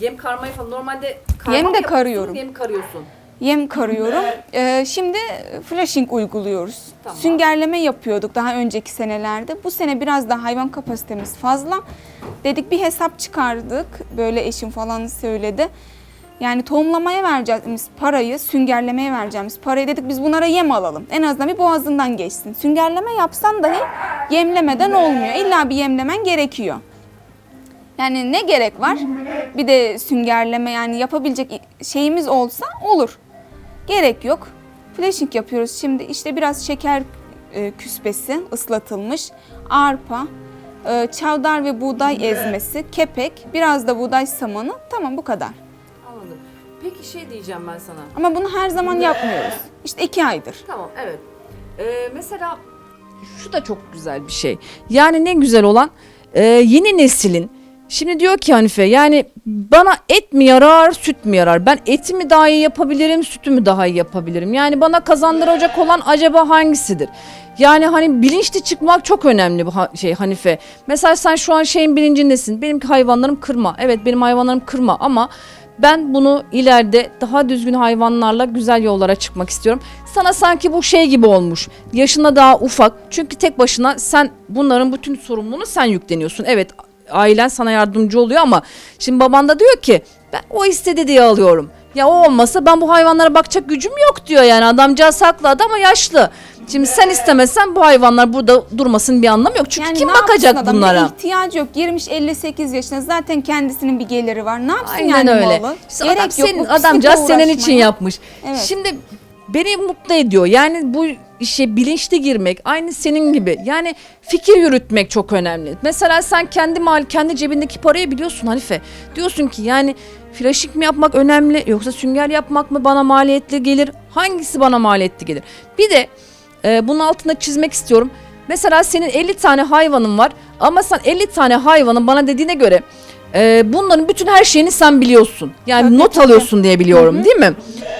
Yem karmayı falan normalde Yem karma de yapıyorsun, karıyorum. Yem karıyorsun. Yem karıyorum. Ee, şimdi flashing uyguluyoruz. Tamam. Süngerleme yapıyorduk daha önceki senelerde. Bu sene biraz daha hayvan kapasitemiz fazla. Dedik bir hesap çıkardık. Böyle eşim falan söyledi. Yani tohumlamaya vereceğimiz parayı, süngerlemeye vereceğimiz parayı dedik biz bunlara yem alalım. En azından bir boğazından geçsin. Süngerleme yapsan dahi yemlemeden olmuyor. İlla bir yemlemen gerekiyor. Yani ne gerek var? Bir de süngerleme yani yapabilecek şeyimiz olsa olur. Gerek yok. Flashing yapıyoruz şimdi. İşte biraz şeker e, küspesi ıslatılmış, arpa, e, çavdar ve buğday ezmesi, kepek, biraz da buğday samanı. Tamam bu kadar. Anladım. Peki şey diyeceğim ben sana. Ama bunu her zaman yapmıyoruz. İşte iki aydır. Tamam evet. Ee, mesela şu da çok güzel bir şey. Yani ne güzel olan e, yeni neslin Şimdi diyor ki Hanife yani bana et mi yarar süt mü yarar? Ben eti mi daha iyi yapabilirim sütü mü daha iyi yapabilirim? Yani bana kazandıracak olan acaba hangisidir? Yani hani bilinçli çıkmak çok önemli bu şey Hanife. Mesela sen şu an şeyin bilincindesin. Benimki hayvanlarım kırma. Evet benim hayvanlarım kırma ama ben bunu ileride daha düzgün hayvanlarla güzel yollara çıkmak istiyorum. Sana sanki bu şey gibi olmuş. Yaşına daha ufak. Çünkü tek başına sen bunların bütün sorumluluğunu sen yükleniyorsun. Evet ailen sana yardımcı oluyor ama şimdi baban da diyor ki ben o istedi diye alıyorum. Ya o olmasa ben bu hayvanlara bakacak gücüm yok diyor yani adamcağız haklı adam ama yaşlı. Şimdi sen istemezsen bu hayvanlar burada durmasının bir anlamı yok. Çünkü kim ne yapsın bakacak adam? bunlara? Bir ihtiyacı yok. Girmiş 58 yaşına zaten kendisinin bir geliri var. Ne yapsın Aynen yani öyle. malı? İşte adam senin, bu pislikle adamcağız senin için uğraşmaya. yapmış. Evet. Şimdi beni mutlu ediyor. Yani bu işe bilinçli girmek aynı senin gibi. Yani fikir yürütmek çok önemli. Mesela sen kendi mal kendi cebindeki parayı biliyorsun Hanife. Diyorsun ki yani flaşik mi yapmak önemli yoksa sünger yapmak mı bana maliyetli gelir? Hangisi bana maliyetli gelir? Bir de e, bunun altında çizmek istiyorum. Mesela senin 50 tane hayvanın var ama sen 50 tane hayvanın bana dediğine göre e, bunların bütün her şeyini sen biliyorsun. Yani Tabii, not tabii. alıyorsun diye biliyorum değil mi?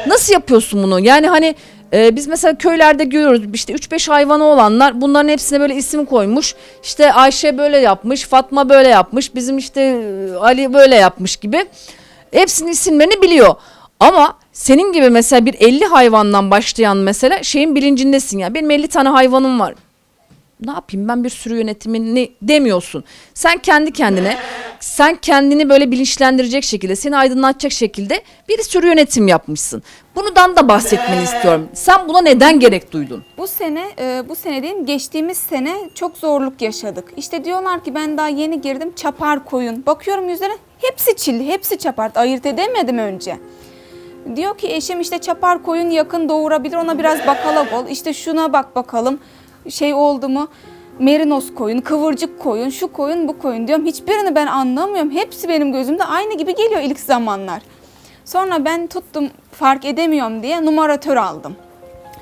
Nasıl yapıyorsun bunu? Yani hani e, biz mesela köylerde görüyoruz işte 3-5 hayvanı olanlar bunların hepsine böyle isim koymuş. İşte Ayşe böyle yapmış, Fatma böyle yapmış, bizim işte e, Ali böyle yapmış gibi. Hepsinin isimlerini biliyor. Ama senin gibi mesela bir 50 hayvandan başlayan mesela şeyin bilincindesin ya. Benim 50 tane hayvanım var ne yapayım ben bir sürü yönetimini demiyorsun. Sen kendi kendine sen kendini böyle bilinçlendirecek şekilde seni aydınlatacak şekilde bir sürü yönetim yapmışsın. Bundan da bahsetmeni istiyorum. Sen buna neden gerek duydun? Bu sene, e, bu sene değil geçtiğimiz sene çok zorluk yaşadık. İşte diyorlar ki ben daha yeni girdim çapar koyun. Bakıyorum yüzlerine hepsi çilli, hepsi çapar. Ayırt edemedim önce. Diyor ki eşim işte çapar koyun yakın doğurabilir ona biraz bakalım ol. İşte şuna bak bakalım şey oldu mu? Merinos koyun, kıvırcık koyun, şu koyun, bu koyun diyorum. Hiçbirini ben anlamıyorum. Hepsi benim gözümde aynı gibi geliyor ilk zamanlar. Sonra ben tuttum fark edemiyorum diye numaratör aldım.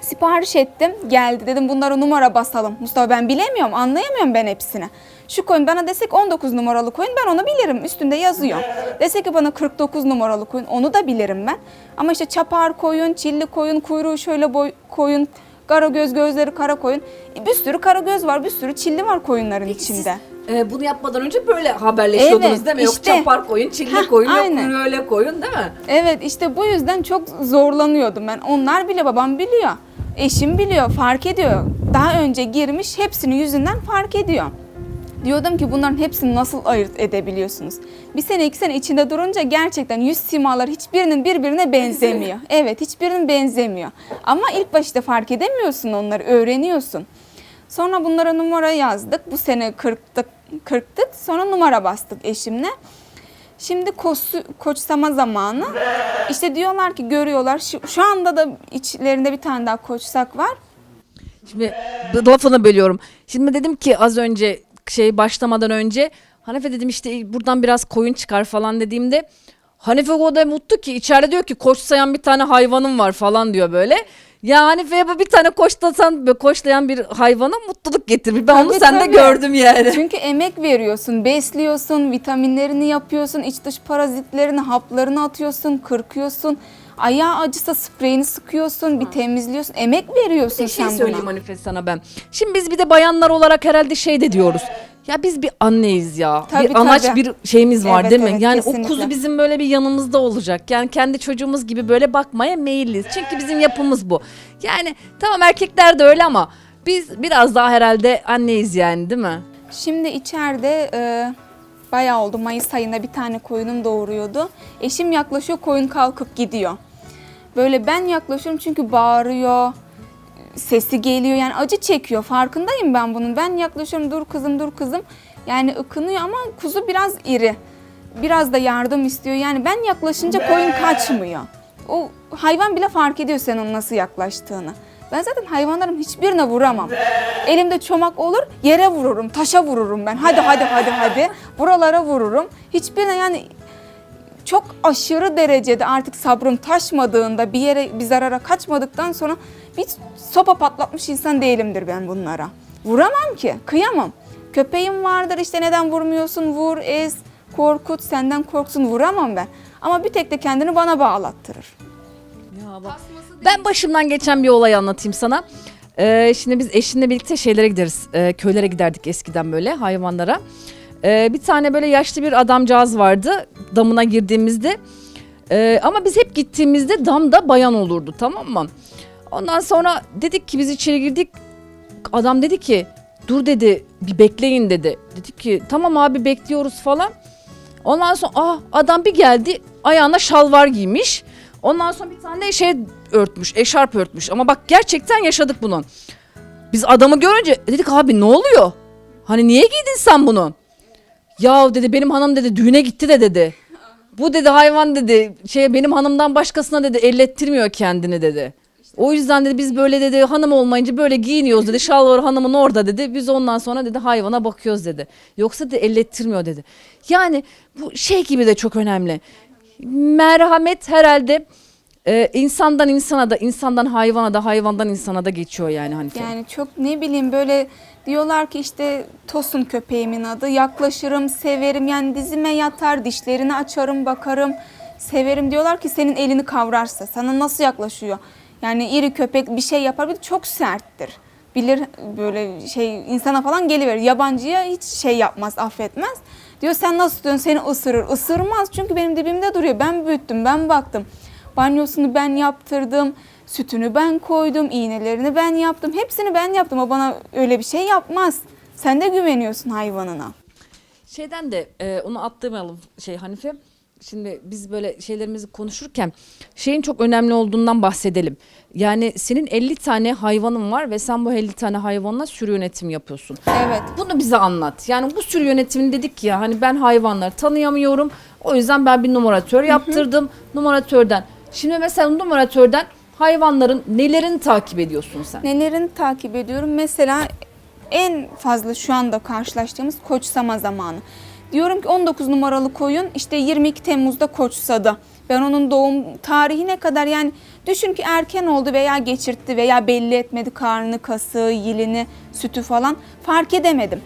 Sipariş ettim. Geldi dedim bunlara numara basalım. Mustafa ben bilemiyorum, anlayamıyorum ben hepsini. Şu koyun bana desek 19 numaralı koyun ben onu bilirim. Üstünde yazıyor. Desek ki bana 49 numaralı koyun onu da bilirim ben. Ama işte çapar koyun, çilli koyun, kuyruğu şöyle boy koyun, kara göz gözleri kara koyun. E, Bir sürü kara göz var, bir sürü çilli var koyunların içinde. e, bunu yapmadan önce böyle haberleşiyordunuz Evet, değil mi? Yok işte. çapar koyun, çilli Heh, koyun, yok aynen. öyle koyun değil mi? Evet işte bu yüzden çok zorlanıyordum ben. Onlar bile babam biliyor. Eşim biliyor, fark ediyor. Daha önce girmiş hepsini yüzünden fark ediyor. Diyordum ki bunların hepsini nasıl ayırt edebiliyorsunuz? Bir sene iki sene içinde durunca gerçekten yüz simaları hiçbirinin birbirine benzemiyor. Evet hiçbirinin benzemiyor. Ama ilk başta fark edemiyorsun onları, öğreniyorsun. Sonra bunlara numara yazdık. Bu sene kırktık, kırktık. Sonra numara bastık eşimle. Şimdi koçsu, koçsama zamanı. İşte diyorlar ki görüyorlar. Şu, şu anda da içlerinde bir tane daha koçsak var. Şimdi lafını bölüyorum. Şimdi dedim ki az önce şey başlamadan önce Hanife dedim işte buradan biraz koyun çıkar falan dediğimde Hanife o da mutlu ki içeride diyor ki koç sayan bir tane hayvanım var falan diyor böyle. Ya Hanife'ye bu bir tane koçlasan, koçlayan bir hayvana mutluluk getirir. Ben onu Tabii, sende tabii. gördüm yani. Çünkü emek veriyorsun, besliyorsun, vitaminlerini yapıyorsun, iç dış parazitlerini, haplarını atıyorsun, kırkıyorsun. Ayağı acısa spreyini sıkıyorsun, bir temizliyorsun. Emek veriyorsun Bir şey sen söyleyeyim buna. Hanife sana ben. Şimdi biz bir de bayanlar olarak herhalde şey de diyoruz. Ya biz bir anneyiz ya. Tabii, bir anaç tabii. bir şeyimiz var Evet, değil mi? evet, yani o kesinlikle. kuzu bizim böyle bir yanımızda olacak. Yani kendi çocuğumuz gibi böyle bakmaya meyilliyiz. Çünkü bizim yapımız bu. Yani tamam erkekler de öyle ama biz biraz daha herhalde anneyiz yani değil mi? Şimdi içeride e, bayağı oldu. Mayıs ayında bir tane koyunum doğuruyordu. Eşim yaklaşıyor, koyun kalkıp gidiyor. Böyle ben yaklaşıyorum çünkü bağırıyor, sesi geliyor yani acı çekiyor. Farkındayım ben bunun. Ben yaklaşıyorum dur kızım dur kızım. Yani ıkınıyor ama kuzu biraz iri. Biraz da yardım istiyor. Yani ben yaklaşınca koyun kaçmıyor. O hayvan bile fark ediyor senin nasıl yaklaştığını. Ben zaten hayvanların hiçbirine vuramam. Elimde çomak olur yere vururum, taşa vururum ben. Hadi hadi hadi hadi. Buralara vururum. Hiçbirine yani çok aşırı derecede artık sabrım taşmadığında bir yere bir zarara kaçmadıktan sonra bir sopa patlatmış insan değilimdir ben bunlara. Vuramam ki, kıyamam. Köpeğim vardır işte neden vurmuyorsun, vur, ez, korkut, senden korksun vuramam ben. Ama bir tek de kendini bana bağlattırır. Ya bak. Ben başımdan geçen bir olay anlatayım sana. Ee, şimdi biz eşimle birlikte şeylere gideriz. Ee, köylere giderdik eskiden böyle hayvanlara. Ee, bir tane böyle yaşlı bir adamcağız vardı damına girdiğimizde. Ee, ama biz hep gittiğimizde damda bayan olurdu tamam mı? Ondan sonra dedik ki biz içeri girdik. Adam dedi ki dur dedi bir bekleyin dedi. Dedik ki tamam abi bekliyoruz falan. Ondan sonra ah adam bir geldi ayağına şalvar giymiş. Ondan sonra bir tane şey örtmüş, eşarp örtmüş. Ama bak gerçekten yaşadık bunu. Biz adamı görünce dedik abi ne oluyor? Hani niye giydin sen bunu? Ya dedi benim hanım dedi düğüne gitti de dedi. Bu dedi hayvan dedi şey benim hanımdan başkasına dedi ellettirmiyor kendini dedi. O yüzden dedi biz böyle dedi hanım olmayınca böyle giyiniyoruz dedi. Şalvar hanımın orada dedi. Biz ondan sonra dedi hayvana bakıyoruz dedi. Yoksa dedi ellettirmiyor dedi. Yani bu şey gibi de çok önemli. Merhamet herhalde e, insandan insana da insandan hayvana da hayvandan insana da geçiyor yani Hanife. Yani çok ne bileyim böyle diyorlar ki işte Tosun köpeğimin adı. Yaklaşırım, severim. Yani dizime yatar, dişlerini açarım, bakarım. Severim diyorlar ki senin elini kavrarsa sana nasıl yaklaşıyor? Yani iri köpek bir şey yapar bir de çok serttir. Bilir böyle şey insana falan geliverir. Yabancıya hiç şey yapmaz, affetmez. Diyor sen nasıl diyorsun seni ısırır. Isırmaz çünkü benim dibimde duruyor. Ben büyüttüm, ben baktım. Banyosunu ben yaptırdım. Sütünü ben koydum, iğnelerini ben yaptım. Hepsini ben yaptım. O bana öyle bir şey yapmaz. Sen de güveniyorsun hayvanına. Şeyden de e, onu atlamayalım şey Hanife. Şimdi biz böyle şeylerimizi konuşurken şeyin çok önemli olduğundan bahsedelim. Yani senin 50 tane hayvanın var ve sen bu 50 tane hayvanla sürü yönetimi yapıyorsun. Evet. Bunu bize anlat. Yani bu sürü yönetimini dedik ya hani ben hayvanları tanıyamıyorum. O yüzden ben bir numaratör yaptırdım. Numaratörden. Şimdi mesela numaratörden hayvanların nelerini takip ediyorsun sen? Nelerini takip ediyorum? Mesela en fazla şu anda karşılaştığımız koçsama zamanı. Diyorum ki 19 numaralı koyun işte 22 Temmuz'da koçsadı. Ben onun doğum tarihine kadar yani düşün ki erken oldu veya geçirtti veya belli etmedi karnını, kası, yilini, sütü falan fark edemedim.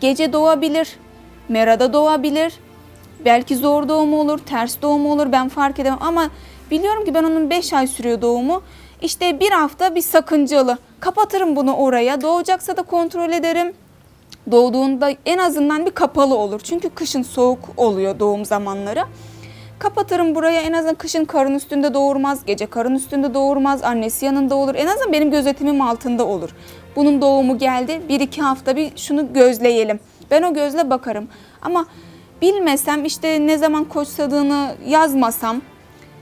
Gece doğabilir, merada doğabilir, belki zor doğum olur, ters doğum olur ben fark edemem ama biliyorum ki ben onun 5 ay sürüyor doğumu. İşte bir hafta bir sakıncalı. Kapatırım bunu oraya. Doğacaksa da kontrol ederim. Doğduğunda en azından bir kapalı olur. Çünkü kışın soğuk oluyor doğum zamanları. Kapatırım buraya en azından kışın karın üstünde doğurmaz, gece karın üstünde doğurmaz, annesi yanında olur. En azından benim gözetimim altında olur. Bunun doğumu geldi, bir iki hafta bir şunu gözleyelim. Ben o gözle bakarım. Ama bilmesem işte ne zaman koçsadığını yazmasam,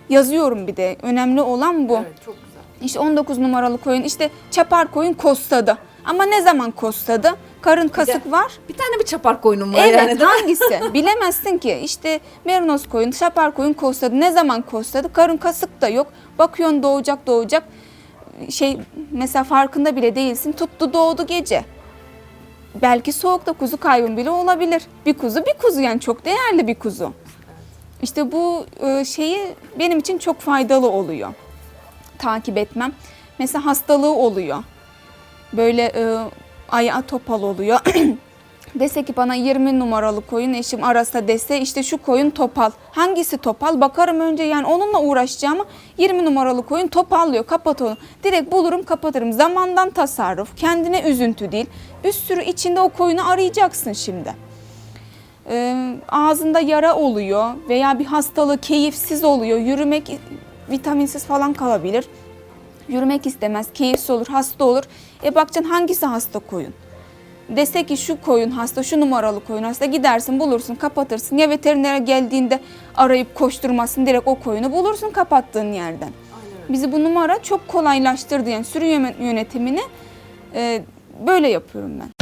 yazıyorum bir de. Önemli olan bu. çok güzel. İşte 19 numaralı koyun işte çapar koyun kostadı. Ama ne zaman kostadı? Karın kasık var. Bir tane bir çapar koyunum var Evet yani değil mi? hangisi? Bilemezsin ki. İşte merinos koyun, çapar koyun kostadı. Ne zaman kostadı? Karın kasık da yok. Bakıyorsun doğacak doğacak. Şey mesela farkında bile değilsin. Tuttu doğdu gece. Belki soğukta kuzu kaybın bile olabilir. Bir kuzu bir kuzu yani çok değerli bir kuzu. İşte bu e, şeyi benim için çok faydalı oluyor. Takip etmem. Mesela hastalığı oluyor. Böyle e, ayağı topal oluyor. Dese ki bana 20 numaralı koyun eşim arasa dese işte şu koyun topal. Hangisi topal? Bakarım önce yani onunla uğraşacağımı 20 numaralı koyun topallıyor kapat onu. Direkt bulurum kapatırım. Zamandan tasarruf kendine üzüntü değil. Bir sürü içinde o koyunu arayacaksın şimdi. Ee, ağzında yara oluyor veya bir hastalığı keyifsiz oluyor. Yürümek vitaminsiz falan kalabilir. Yürümek istemez, keyifsiz olur, hasta olur. E bakacaksın hangisi hasta koyun? Dese ki şu koyun hasta, şu numaralı koyun hasta gidersin bulursun kapatırsın. Ya veterinere geldiğinde arayıp koşturmasın direkt o koyunu bulursun kapattığın yerden. Bizi bu numara çok kolaylaştırdı yani sürü yöne- yönetimini e, böyle yapıyorum ben.